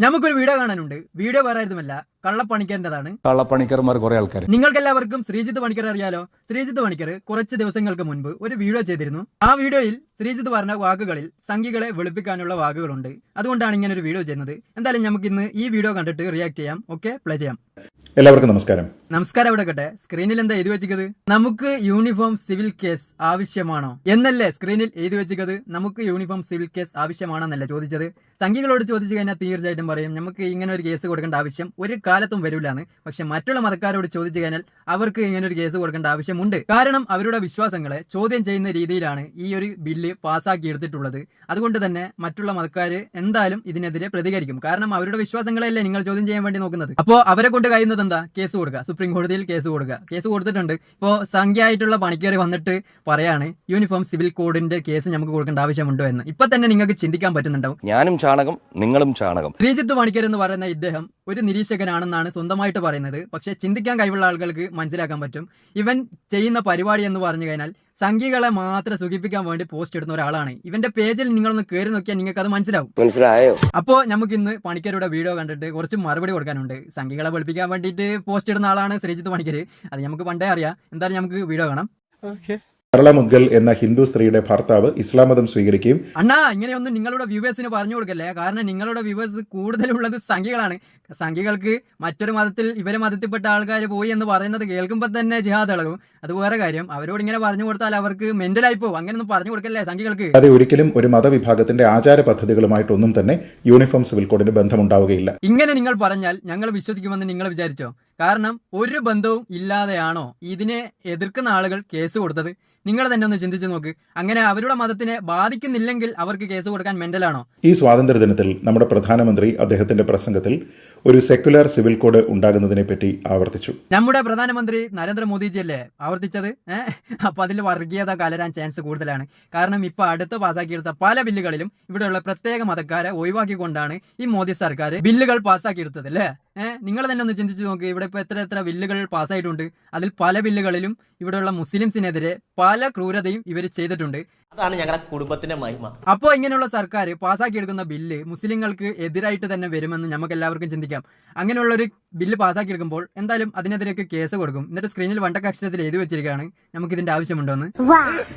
നമുക്കൊരു വീഡിയോ കാണാനുണ്ട്. വീഡിയോ വേറെ ആയിരുന്നുമല്ല. കള്ളപ്പണിക്കറിന്റെതാണ് കള്ളപ്പണിക്കർമാർ കുറെ ആൾക്കാർ നിങ്ങൾക്ക് എല്ലാവർക്കും ശ്രീജിത്ത് പണിക്കർ അറിയാലോ? ശ്രീജിത്ത് പണിക്കർ കുറച്ച് ദിവസങ്ങൾക്ക് മുൻപ് ഒരു വീഡിയോ ചെയ്തിരുന്നു. ആ വീഡിയോയിൽ ശ്രീജിത്ത് പറഞ്ഞ വാക്കുകളിൽ സംഖ്യകളെ വെളുപ്പിക്കാനുള്ള വാക്കുകളുണ്ട്. അതുകൊണ്ടാണ് ഇങ്ങനെ ഒരു വീഡിയോ ചെയ്യുന്നത്. എന്തായാലും നമുക്ക് ഇന്ന് ഈ വീഡിയോ കണ്ടിട്ട് റിയാക്ട് ചെയ്യാം. ഓക്കെ പ്ലേ ചെയ്യാം. എല്ലാവർക്കും നമസ്കാരം. നമസ്കാരം ഇവിടെ കട്ടെ. സ്ക്രീനിൽ എന്താ എഴുതി വെച്ചത് നമുക്ക് യൂണിഫോം സിവിൽ കേസ് ആവശ്യമാണോ? എന്നല്ലേ സ്ക്രീനിൽ എഴുതി വെച്ചത് നമുക്ക് യൂണിഫോം സിവിൽ കേസ് ആവശ്യമാണോ എന്നല്ലേ ചോദിച്ചത്? സംഖ്യകളോട് ചോദിച്ചു കഴിഞ്ഞാൽ തീർച്ചയായിട്ടും പറയും. നമുക്ക് ഇങ്ങനെ ഒരു കേസ് കൊടുക്കേണ്ട ആവശ്യം ഒരു കാലത്തും വരില്ലാന്ന് പക്ഷെ മറ്റുള്ള മതക്കാരോട് ചോദിച്ചു കഴിഞ്ഞാൽ അവർക്ക് ഇങ്ങനെ ഒരു കേസ് കൊടുക്കേണ്ട ആവശ്യമുണ്ട്. കാരണം അവരുടെ വിശ്വാസങ്ങളെ ചോദ്യം ചെയ്യുന്ന രീതിയിലാണ് ഈ ഒരു ബില്ല് പാസ്സാക്കി എടുത്തിട്ടുള്ളത് അതുകൊണ്ട് തന്നെ മറ്റുള്ള മതക്കാര് എന്തായാലും ഇതിനെതിരെ പ്രതികരിക്കും. കാരണം അവരുടെ വിശ്വാസങ്ങളെയല്ലേ നിങ്ങൾ ചോദ്യം ചെയ്യാൻ വേണ്ടി നോക്കുന്നത്. അപ്പോ അവരെ കൊണ്ട് കഴിയുന്നത് എന്താ? കേസ് കൊടുക്കുക. സുപ്രീം കോടതിയിൽ കേസ് കൊടുക്കുക. കേസ് കൊടുത്തിട്ടുണ്ട്. ഇപ്പോൾ സംഖ്യയായിട്ടുള്ള പണിക്കേറി വന്നിട്ട് പറയാണ് യൂണിഫോം സിവിൽ കോഡിന്റെ കേസ് നമുക്ക് കൊടുക്കേണ്ട ആവശ്യമുണ്ടോ എന്ന്. ഇപ്പൊ തന്നെ നിങ്ങൾക്ക് ചിന്തിക്കാൻ പറ്റുന്നുണ്ടാവും. ഞാനും ചാണകം നിങ്ങളും ചാണകം. ശ്രീജിത്ത് പണിക്കർ എന്ന് പറയുന്ന ഇദ്ദേഹം ഒരു നിരീക്ഷകനാണെന്നാണ് സ്വന്തമായിട്ട് പറയുന്നത്. പക്ഷേ ചിന്തിക്കാൻ കഴിവുള്ള ആളുകൾക്ക് മനസ്സിലാക്കാൻ പറ്റും. ഇവൻ ചെയ്യുന്ന പരിപാടി എന്ന് പറഞ്ഞു കഴിഞ്ഞാൽ സംഖ്യകളെ മാത്രം സുഖിപ്പിക്കാൻ വേണ്ടി പോസ്റ്റ് ഇടുന്ന ഒരാളാണ്. ഇവന്റെ പേജിൽ നിങ്ങളൊന്ന് കയറി നോക്കിയാൽ നിങ്ങൾക്ക് അത് മനസ്സിലാവും. മനസ്സിലായോ? അപ്പോ നമുക്ക് ഇന്ന് പണിക്കരുടെ വീഡിയോ കണ്ടിട്ട് കുറച്ച് മറുപടി കൊടുക്കാനുണ്ട്. സംഖ്യകളെ വെളുപ്പിക്കാൻ വേണ്ടിയിട്ട് പോസ്റ്റ് ഇടുന്ന ആളാണ് ശ്രീജിത്ത് പണിക്കർ അത് നമുക്ക് പണ്ടേ അറിയാം. എന്തായാലും നമുക്ക് വീഡിയോ കാണാം. സർള മുദ്ഗൽ എന്ന ഹിന്ദു സ്ത്രീയുടെ ഭർത്താവ് ഇസ്ലാം മതം സ്വീകരിക്കുകയും അണ്ണാ ഇങ്ങനെയൊന്നും നിങ്ങളുടെ വ്യൂവേഴ്സിന് പറഞ്ഞു കൊടുക്കല്ലേ? കാരണം നിങ്ങളുടെ വ്യൂവേഴ്സ് കൂടുതലുള്ളത് സംഖ്യകളാണ്. സംഖ്യകൾക്ക് മറ്റൊരു മതത്തിൽ ഇവരെ മതത്തിൽപ്പെട്ട ആൾക്കാർ പോയി എന്ന് പറയുന്നത് കേൾക്കുമ്പോൾ തന്നെ ജിഹാദ് ഇളകും. അത് വേറെ കാര്യം. അവരോട് ഇങ്ങനെ പറഞ്ഞു കൊടുത്താൽ അവർക്ക് മെന്റലായി പോകും. അങ്ങനെയൊന്നും പറഞ്ഞു കൊടുക്കല്ലേ സംഖ്യകൾക്ക്? അത് ഒരിക്കലും ഒരു മതവിഭാഗത്തിന്റെ ആചാര പദ്ധതികളുമായിട്ടൊന്നും തന്നെ യൂണിഫോം സിവിൽ കോഡിന് ബന്ധമുണ്ടാവുകയില്ല. ഇങ്ങനെ നിങ്ങൾ പറഞ്ഞാൽ ഞങ്ങൾ വിശ്വസിക്കുമെന്ന് നിങ്ങൾ വിചാരിച്ചോ? കാരണം ഒരു ബന്ധവും ഇല്ലാതെയാണോ ഇതിനെ എതിർക്കുന്ന ആളുകൾ കേസ് കൊടുത്തത്? നിങ്ങൾ തന്നെ ഒന്ന് ചിന്തിച്ചു നോക്ക്. അങ്ങനെ അവരുടെ മതത്തിനെ ബാധിക്കുന്നില്ലെങ്കിൽ അവർക്ക് കേസ് കൊടുക്കാൻ മെന്റലാണോ? ഈ സ്വാതന്ത്ര്യ ദിനത്തിൽ നമ്മുടെ പ്രധാനമന്ത്രി അദ്ദേഹത്തിന്റെ പ്രസംഗത്തിൽ ഒരു സെക്യുലർ സിവിൽ കോഡ് ഉണ്ടാകുന്നതിനെ പറ്റി ആവർത്തിച്ചു. നമ്മുടെ പ്രധാനമന്ത്രി നരേന്ദ്രമോദിജി അല്ലേ ആവർത്തിച്ചത്? ഏഹ് അപ്പൊ അതിൽ വർഗീയത കലരാൻ ചാൻസ് കൂടുതലാണ്. കാരണം ഇപ്പൊ അടുത്ത് പാസ്സാക്കിയെടുത്ത പല ബില്ലുകളിലും ഇവിടെയുള്ള പ്രത്യേക മതക്കാരെ ഒഴിവാക്കിക്കൊണ്ടാണ് ഈ മോദി സർക്കാർ ബില്ലുകൾ പാസ്സാക്കിയെടുത്തത് അല്ലേ? നിങ്ങൾ തന്നെ ഒന്ന് ചിന്തിച്ചു നോക്ക്. ഇവിടെ ഇപ്പോൾ എത്ര എത്ര ബില്ലുകൾ പാസ്സായിട്ടുണ്ട്. അതിൽ പല ബില്ലുകളിലും ഇവിടെയുള്ള മുസ്ലിംസിനെതിരെ പല ക്രൂരതയും ഇവർ ചെയ്തിട്ടുണ്ട്. അതാണ് ഞങ്ങളുടെ കുടുംബത്തിന്റെ മഹിമ. അപ്പോൾ ഇങ്ങനെയുള്ള സർക്കാർ പാസ്സാക്കിയെടുക്കുന്ന ബില്ല് മുസ്ലിങ്ങൾക്ക് എതിരായിട്ട് തന്നെ വരുമെന്ന് നമുക്ക് എല്ലാവർക്കും ചിന്തിക്കാം. അങ്ങനെയുള്ള ഒരു ബില്ല് പാസ്സാക്കിയെടുക്കുമ്പോൾ എന്തായാലും അതിനെതിരെയൊക്കെ കേസ് കൊടുക്കും. എന്നിട്ട് സ്ക്രീനിൽ വണ്ടക്ക അക്ഷരത്തിൽ എഴുതി വെച്ചിരിക്കുകയാണ്. നമുക്ക് ഇതിന്റെ ആവശ്യമുണ്ടോ എന്ന്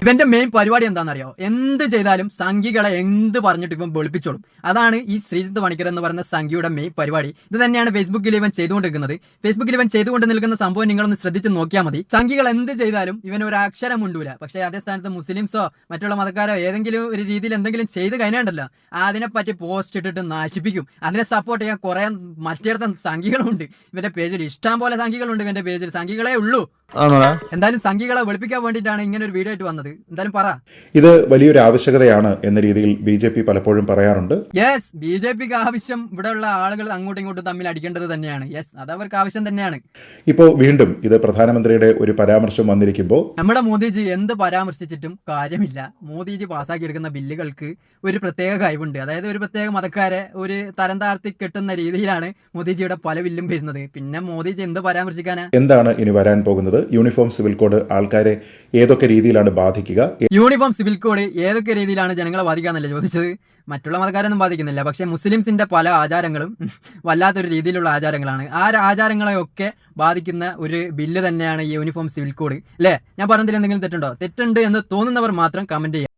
ഇവന്റെ മെയിൻ പരിപാടി എന്താണെന്നറിയോ? എന്ത് ചെയ്താലും സംഖ്യകളെ എന്ത് പറഞ്ഞിട്ട് ഇവൻ വെളുപ്പിച്ചോളും. അതാണ് ഈ ശ്രീജിത്ത് പണിക്കർ എന്ന് പറയുന്ന സംഖ്യയുടെ മെയിൻ പരിപാടി. ഇത് തന്നെയാണ് ഫേസ്ബുക്കിൽ ഇവൻ ചെയ്തുകൊണ്ടിരിക്കുന്നത്. ഫേസ്ബുക്കിൽ ഇവൻ ചെയ്തുകൊണ്ട് നിൽക്കുന്ന സംഭവം നിങ്ങളൊന്ന് ശ്രദ്ധിച്ച് നോക്കിയാൽ മതി. സംഖ്യകൾ എന്ത് ചെയ്താലും ഇവൻ ഒരു അക്ഷരം ഉണ്ടൂല പക്ഷേ അതേ സ്ഥാനത്ത് മുസ്ലിംസോ മറ്റുള്ള മതക്കാരോ ഏതെങ്കിലും ഒരു രീതിയിൽ എന്തെങ്കിലും ചെയ്ത് കഴിഞ്ഞാണ്ടല്ലോ അതിനെപ്പറ്റി പോസ്റ്റ് ഇട്ടിട്ട് നശിപ്പിക്കും. അതിനെ സപ്പോർട്ട് ചെയ്യാൻ കുറെ മറ്റേടത്ത സംഖ്യകളുണ്ട് ഇവന്റെ പേജിൽ ഇഷ്ടം പോലെ സംഖ്യകളുണ്ട് ഇവന്റെ പേജിൽ സംഖ്യകളെ ഉള്ളൂ. എന്തായാലും സംഘികളെ വെളുപ്പിക്കാൻ വേണ്ടിയിട്ടാണ് ഇങ്ങനെ ഒരു വീഡിയോ ആയിട്ട് വന്നത്. എന്തായാലും പറ. ഇത് വലിയൊരു ആവശ്യകതയാണ് എന്ന രീതിയിൽ ബി ജെ പി പലപ്പോഴും പറയാറുണ്ട്. യെസ് ബി ജെ പിക്ക് ആവശ്യം ഇവിടെയുള്ള ആളുകൾ അങ്ങോട്ടും ഇങ്ങോട്ടും തമ്മിൽ അടിക്കേണ്ടത് തന്നെയാണ്. യെസ് അത് അവർക്ക് ആവശ്യം തന്നെയാണ്. ഇപ്പോ വീണ്ടും ഇത് പ്രധാനമന്ത്രിയുടെ ഒരു പരാമർശം വന്നിരിക്കുമ്പോൾ നമ്മുടെ മോദിജി എന്ത് പരാമർശിച്ചിട്ടും കാര്യമില്ല. മോദിജി പാസ്സാക്കിയെടുക്കുന്ന ബില്ലുകൾക്ക് ഒരു പ്രത്യേക കഴിവുണ്ട്. അതായത് ഒരു പ്രത്യേക മതക്കാരെ ഒരു തരം താഴ്ത്തി കെട്ടുന്ന രീതിയിലാണ് മോദിജിയുടെ പല ബില്ലും വരുന്നത്. പിന്നെ മോദിജി എന്ത് പരാമർശിക്കാനാ? എന്താണ് ഇനി വരാൻ പോകുന്നത്? യൂണിഫോം സിവിൽ കോഡ് ആൾക്കാരെ ഏതൊക്കെ രീതിയിലാണ് ബാധിക്കുക? യൂണിഫോം സിവിൽ കോഡ് ഏതൊക്കെ രീതിയിലാണ് ജനങ്ങളെ ബാധിക്കാന്നല്ലേ ചോദിച്ചത്? മറ്റുള്ള മതക്കാരൊന്നും ബാധിക്കുന്നില്ല. പക്ഷെ മുസ്ലിംസിന്റെ പല ആചാരങ്ങളും വല്ലാത്തൊരു രീതിയിലുള്ള ആചാരങ്ങളാണ്. ആ ആചാരങ്ങളെയൊക്കെ ബാധിക്കുന്ന ഒരു ബില്ല് തന്നെയാണ് ഈ യൂണിഫോം സിവിൽ കോഡ് അല്ലേ ഞാൻ പറഞ്ഞതിൽ എന്തെങ്കിലും തെറ്റുണ്ടോ? തെറ്റുണ്ട് എന്ന് തോന്നുന്നവർ മാത്രം കമന്റ് ചെയ്യുക.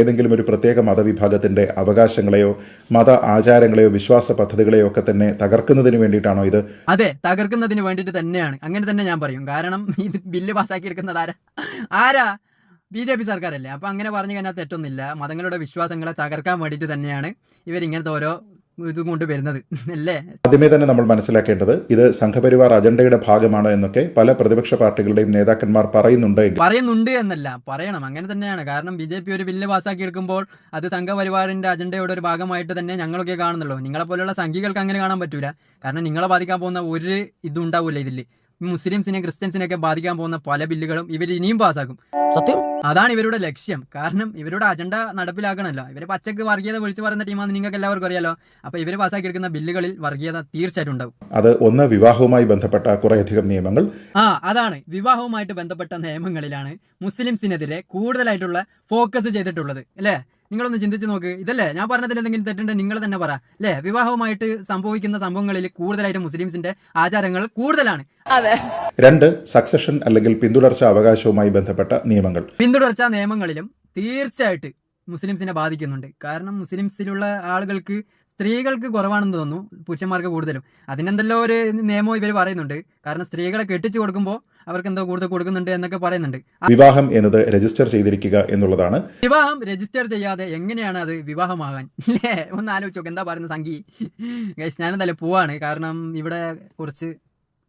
ഏതെങ്കിലും ഒരു പ്രത്യേക മതവിഭാഗത്തിന്റെ അവകാശങ്ങളെയോ മത ആചാരങ്ങളെയോ വിശ്വാസ പദ്ധതികളെയോ ഒക്കെ തന്നെ തകർക്കുന്നതിന് വേണ്ടിയിട്ടാണോ ഇത്? അതെ തകർക്കുന്നതിന് വേണ്ടിയിട്ട് തന്നെയാണ്. അങ്ങനെ തന്നെ ഞാൻ പറയും. കാരണം ഇത് ബില്ല് പാസ്സാക്കി എടുക്കുന്നത് ആരാ? ആരാ? ബി ജെ പി സർക്കാരല്ലേ. അപ്പൊ അങ്ങനെ പറഞ്ഞു കഴിഞ്ഞാൽ തെറ്റൊന്നുമില്ല. മതങ്ങളുടെ വിശ്വാസങ്ങളെ തകർക്കാൻ വേണ്ടിയിട്ട് തന്നെയാണ് ഇവരിങ്ങനത്തെ ഓരോ ഇതും കൊണ്ട് വരുന്നത്. അല്ലേ? ആദ്യമേ തന്നെ നമ്മൾ മനസ്സിലാക്കേണ്ടത് ഇത് സംഘപരിവാർ അജണ്ടയുടെ ഭാഗമാണ് എന്നൊക്കെ പല പ്രതിപക്ഷ പാർട്ടികളുടെയും നേതാക്കന്മാർ പറയുന്നുണ്ട്. പറയുന്നുണ്ട് എന്നല്ല പറയണം. അങ്ങനെ തന്നെയാണ്. കാരണം ബി ജെ പി ഒരു ബില്ല് പാസ്സാക്കി എടുക്കുമ്പോൾ അത് സംഘപരിവാറിന്റെ അജണ്ടയുടെ ഒരു ഭാഗമായിട്ട് തന്നെ ഞങ്ങളൊക്കെ കാണുന്നുള്ളൂ. നിങ്ങളെ പോലെയുള്ള സംഘികൾക്ക് അങ്ങനെ കാണാൻ പറ്റൂല. കാരണം നിങ്ങളെ ബാധിക്കാൻ പോകുന്ന ഒരു ഇതും ഉണ്ടാവില്ല ഇതിൽ മുസ്ലിംസിനെ ക്രിസ്ത്യൻസിനെയൊക്കെ ബാധിക്കാൻ പോകുന്ന പല ബില്ലുകളും ഇവർ ഇനിയും പാസ്സാക്കും സത്യം? അതാണ് ഇവരുടെ ലക്ഷ്യം. കാരണം ഇവരുടെ അജണ്ട നടപ്പിലാക്കണമല്ലോ. ഇവർ പച്ചക്ക് വർഗീയത വിളിച്ചു പറയുന്ന ടീമാണ് നിങ്ങൾക്ക് എല്ലാവർക്കും അറിയാലോ. അപ്പൊ ഇവർ പാസ്സാക്കി എടുക്കുന്ന ബില്ലുകളിൽ വർഗീയത തീർച്ചയായിട്ടും ഉണ്ടാവും. അത് ഒന്ന് വിവാഹവുമായി ബന്ധപ്പെട്ട കുറേയധികം നിയമങ്ങൾ. ആ അതാണ്. വിവാഹവുമായിട്ട് ബന്ധപ്പെട്ട നിയമങ്ങളിലാണ് മുസ്ലിംസിനെതിരെ കൂടുതലായിട്ടുള്ള ഫോക്കസ് ചെയ്തിട്ടുള്ളത്. അല്ലേ? നിങ്ങളൊന്ന് ചിന്തിച്ച് നോക്ക്. ഇതല്ലേ? ഞാൻ പറഞ്ഞതിൽ എന്തെങ്കിലും തെറ്റുണ്ടെങ്കിൽ നിങ്ങൾ തന്നെ പറ. അല്ലേ? വിവാഹവുമായിട്ട് സംഭവിക്കുന്ന സംഭവങ്ങളിൽ കൂടുതലായിട്ട് മുസ്ലിംസിന്റെ ആചാരങ്ങൾ കൂടുതലാണ്. അതെ. രണ്ട് സക്സഷൻ അല്ലെങ്കിൽ പിന്തുടർച്ച അവകാശവുമായി ബന്ധപ്പെട്ട നിയമങ്ങൾ. പിന്തുടർച്ച നിയമങ്ങളിലും തീർച്ചയായിട്ട് മുസ്ലിംസിനെ ബാധിക്കുന്നുണ്ട്. കാരണം മുസ്ലിംസിലുള്ള ആളുകൾക്ക് സ്ത്രീകൾക്ക് കുറവാണെന്ന് തോന്നുന്നു പുരുഷന്മാർക്ക് കൂടുതലും. അതിനെന്തെല്ലോ ഒരു നിയമം ഇവർ പറയുന്നുണ്ട്. കാരണം സ്ത്രീകളെ കെട്ടിച്ചു കൊടുക്കുമ്പോൾ അവർക്ക് എന്തോ കൂടുതൽ കൊടുക്കുന്നുണ്ട് എന്നൊക്കെ പറയുന്നുണ്ട്. വിവാഹം എന്നത് രജിസ്റ്റർ ചെയ്തിരിക്കുക എന്നുള്ളതാണ്. വിവാഹം രജിസ്റ്റർ ചെയ്യാതെ എങ്ങനെയാണ് അത് വിവാഹമാകാൻ? ഇല്ലേ? ഒന്ന് ആലോചിച്ച് നോക്ക്. എന്താ പറയുന്നത് സംഗി? ഗൈസ് ഞാനെന്തായാലും പോവാണ്. കാരണം ഇവിടെ കുറച്ച്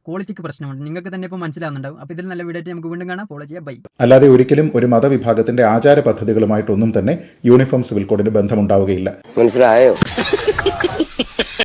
ക്വാളിറ്റിക്ക് പ്രശ്നമുണ്ട്. നിങ്ങൾക്ക് തന്നെ ഇപ്പോൾ മനസ്സിലാവുന്നുണ്ടാവും. അപ്പോൾ ഇതിൽ നല്ല വീഡിയോ നമുക്ക് വീണ്ടും കാണാം. ഫോളോ ചെയ്യാം. ബൈ അല്ലാതെ ഒരിക്കലും ഒരു മതവിഭാഗത്തിന്റെ ആചാര പദ്ധതികളുമായിട്ടൊന്നും തന്നെ യൂണിഫോം സിവിൽ കോഡിന് ബന്ധമുണ്ടാവുകയില്ല. മനസ്സിലായോ?